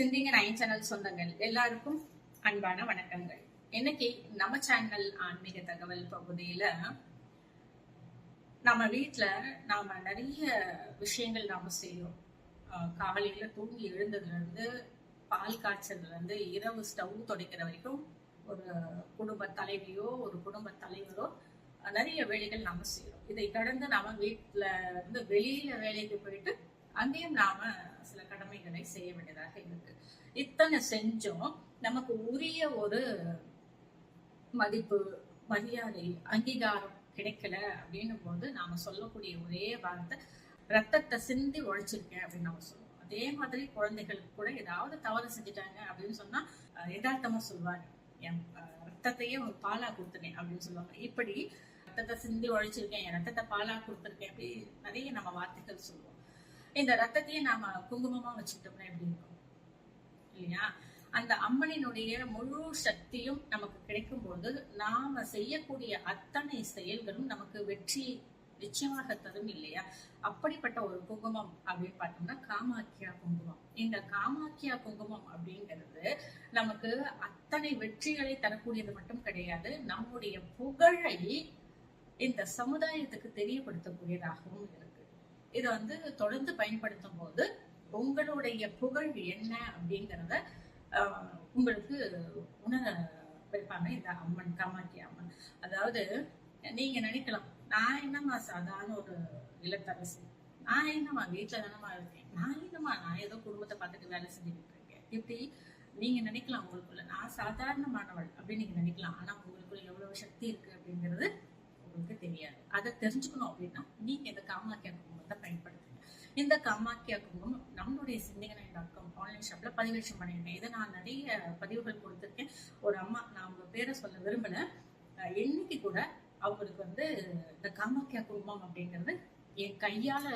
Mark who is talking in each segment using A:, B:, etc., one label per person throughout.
A: சிந்திங்க nine channel சொந்தங்கள் எல்லாருக்கும் அன்பான வணக்கங்கள். இன்னைக்கு நம்ம சேனல் ஆன்மீக தகவல் பகுதியில நம்ம வீட்டுல நாம நிறைய விஷயங்கள் நாம செய்யும் ஆஹ் காலையில தூங்கி எழுந்ததுல இருந்து பால் காய்ச்சதுல இருந்து இரவு ஸ்டவ் துடைக்கிற வரைக்கும் ஒரு குடும்ப தலைவியோ ஒரு குடும்ப தலைவரோ நிறைய வேலைகள் நாம செய்யறோம் இதை கடந்து நாம வீட்டுல இருந்து வெளியில வேலைக்கு போயிட்டு அங்கேயும் நாம சில கடமைகளை செய்ய வேண்டியதாக இருக்கு. இத்தனை செஞ்சும். நமக்கு உரிய ஒரு மதிப்பு மரியாதை அங்கீகாரம் கிடைக்கல அப்படின்னும் போது நாம சொல்லக்கூடிய ஒரே வார்த்தை ரத்தத்தை சிந்தி உழைச்சிருக்கேன் அப்படின்னு நம்ம சொல்லுவோம். அதே மாதிரி குழந்தைகளுக்கு கூட ஏதாவது தவறு செஞ்சுட்டாங்க அப்படின்னு சொன்னா எதார்த்தமா யதார்த்தமா சொல்லுவாங்க என் அஹ், ரத்தத்தையே ஒரு பாலா கொடுத்துனேன் அப்படின்னு சொல்லுவாங்க. இப்படி ரத்தத்தை சிந்தி உழைச்சிருக்கேன் என் ரத்தத்தை பாலா கொடுத்துருக்கேன் அப்படி நிறைய நம்ம வார்த்தைகள் சொல்லுவோம். இந்த ரத்தத்தையே நாம குங்குமமா வச்சுக்கிட்டோம்னா எப்படி இருக்கும்? இல்லையா? அந்த அம்மனினுடைய முழு சக்தியும் நமக்கு கிடைக்கும் போது நாம செய்யக்கூடிய அத்தனை செயல்களும் நமக்கு வெற்றி நிச்சயமாக தரும் இல்லையா? அப்படிப்பட்ட ஒரு குங்குமம் அப்படின்னு பார்த்தோம்னா காமாக்கியா குங்குமம். இந்த காமாக்கியா குங்குமம் அப்படிங்கிறது நமக்கு அத்தனை வெற்றிகளை தரக்கூடியது மட்டும் கிடையாது நம்முடைய புகழை இந்த சமுதாயத்துக்கு தெரியப்படுத்தக்கூடியதாகவும் இருக்கு. இதை வந்து தொடர்ந்து பயன்படுத்தும் போது உங்களுடைய புகழ் என்ன அப்படிங்கிறத ஆஹ், உங்களுக்கு உணர வைப்பாங்க. இந்த அம்மன் காமாட்சி அம்மன். அதாவது நீங்க நினைக்கலாம் நான் என்னம்மா சாதாரண ஒரு இல்லத்தரசி நான் என்னம்மா வீட்டுல தானம்மா இருக்கேன்? நான் என்னம்மா நான் ஏதோ குடும்பத்தை பார்த்துட்டு வேலை செஞ்சுட்டு இருக்கேன். இப்படி நீங்க நினைக்கலாம் உங்களுக்குள்ள. நான் சாதாரணமானவள் அப்படின்னு நீங்க நினைக்கலாம். ஆனா உங்களுக்குள்ள எவ்வளவு சக்தி இருக்கு அப்படிங்கிறது உங்களுக்கு தெரியாது. அதை தெரிஞ்சுக்கணும் அப்படின்னா நீங்க இந்த காமாக்கியா இந்த காமாக்கியா குங்குமம் நம்மளுடைய சிந்திகளை டாட் காம் ஆன்லைன் ஷாப்ல பதிவேற்றம் பண்ணியிருக்கேன். இதை நான் நிறைய பதிவுகள் கொடுத்துருக்கேன். ஒரு அம்மா நான் அவங்க பேரை சொல்ல விரும்பல. அஹ் என்னைக்கு கூட அவங்களுக்கு வந்து இந்த காமாக்கியா குங்குமம் அப்படிங்கிறது என் கையால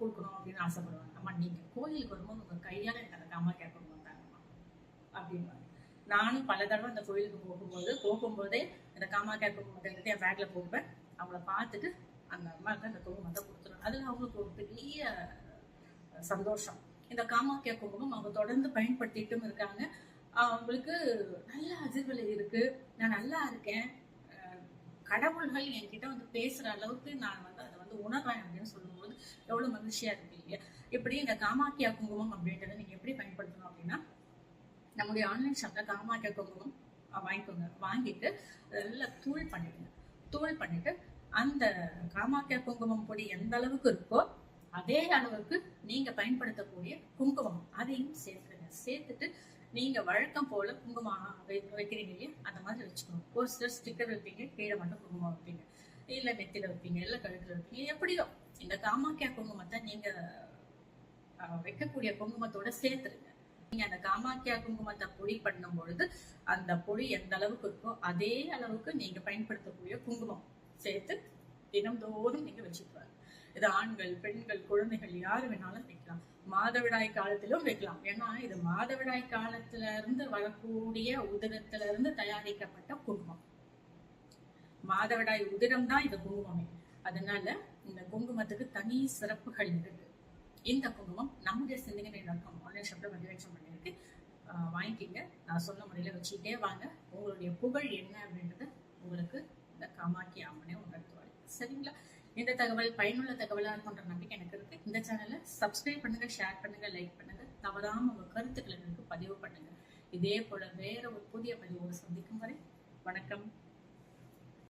A: கொடுக்கணும் அப்படின்னு ஆசைப்படுவாங்க. அம்மா நீங்க கோயிலுக்கு வரும்போது உங்க கையால எனக்கு அந்த காமாக்கியா குங்குமம் தாங்கம்மா அப்படின்னு நானும் பல தடவை அந்த கோயிலுக்கு போகும்போது போகும்போதே இந்த காமாக்கியா குங்குமத்தை என் பேக்ல போடுவேன். அவங்கள பார்த்துட்டு அந்த அம்மாவுக்கு அந்த குங்குமத்தை கொடுத்துருவேன் அதில் அவங்களுக்கு ஒரு பெரிய சந்தோஷம். இந்த காமாக்கியா குங்குமம் அவங்க தொடர்ந்து பயன்படுத்திட்டும் இருக்காங்க. அவங்களுக்கு நல்ல அதிர்வலை இருக்கு. நான் நல்லா இருக்கேன். கடவுள்கள் என்கிட்ட வந்து பேசுற அளவுக்கு நான் வந்து அதை வந்து உணர்வேன் அப்படின்னு சொல்லும்போது எவ்வளவு மகிழ்ச்சியா இருக்கு இல்லையா இப்படி இந்த காமாக்கியா குங்குமம் அப்படின்றத நீங்க எப்படி பயன்படுத்தணும் அப்படின்னா நம்முடைய ஆன்லைன் ஷாப்ல காமாக்கியா குங்குமம் வாங்கிக்கோங்க. வாங்கிட்டு நல்லா தூள் பண்ணிடுங்க. தூள் பண்ணிட்டு அந்த காமாக்கியா குங்குமம் பொடி எந்த அளவுக்கு இருக்கோ அதே அளவுக்கு நீங்க பயன்படுத்தக்கூடிய குங்குமம். அதையும் சேர்த்துருங்க சேர்த்துட்டு நீங்க வழக்கம் போல குங்குமம் வை- வைக்கிறீங்க இல்லையா? அந்த மாதிரி வச்சுக்கணும். ஒரு சிலர் ஸ்டிக்கர் வைப்பீங்க கீழே மட்டும் குங்குமம் வைப்பீங்க. இல்ல நெத்தில வைப்பீங்க இல்ல கழுத்துல வைப்பீங்க எப்படியோ. இந்த காமாக்கியா குங்குமத்தை நீங்க அஹ், வைக்கக்கூடிய குங்குமத்தோட சேர்த்துருங்க. நீங்க அந்த காமாக்கியா குங்குமத்தை பொடி பண்ணும் பொழுது அந்த பொடி எந்த அளவுக்கு இருக்கோ அதே அளவுக்கு நீங்க பயன்படுத்தக்கூடிய குங்குமம். சேர்த்து தினம்தோறும் நீங்க வச்சுக்குவாங்க இது ஆண்கள் பெண்கள் குழந்தைகள் யாரு வேணாலும் வைக்கலாம். மாதவிடாய் காலத்திலும் வைக்கலாம். ஏன்னா இது மாதவிடாய் காலத்துல இருந்து வரக்கூடிய உதிரத்துல இருந்து தயாரிக்கப்பட்ட குங்குமம். மாதவிடாய் உதிரம் தான் இது குங்குமமே. அதனால இந்த குங்குமத்துக்கு தனி சிறப்புகள் இருக்கு. இந்த குங்குமம் நம்முடைய சிந்தனை நோக்கம் ஆன்லைன் ஷாப்ல பதிவேற்றம் பண்ணியிருக்கு. ஆஹ் வாங்கிக்கிங்க. நான் சொன்ன முறையில வச்சுக்கிட்டே வாங்க. உங்களுடைய புகழ் என்ன அப்படின்றத இந்த அம்மனே உணர்த்துவாள். சரிங்களா? இந்த தகவல் பயனுள்ள தகவலா இருக்கும்ன்ற நம்பிக்கை எனக்கு இருக்கு. இந்த சேனலை சப்ஸ்கிரைப் பண்ணுங்க ஷேர் பண்ணுங்க லைக் பண்ணுங்க. தவறாம உங்க கருத்துக்களை எனக்கு பதிவு பண்ணுங்க. இதே போல வேற ஒரு புதிய பதிவோடு சந்திக்கும் வரை வணக்கம்.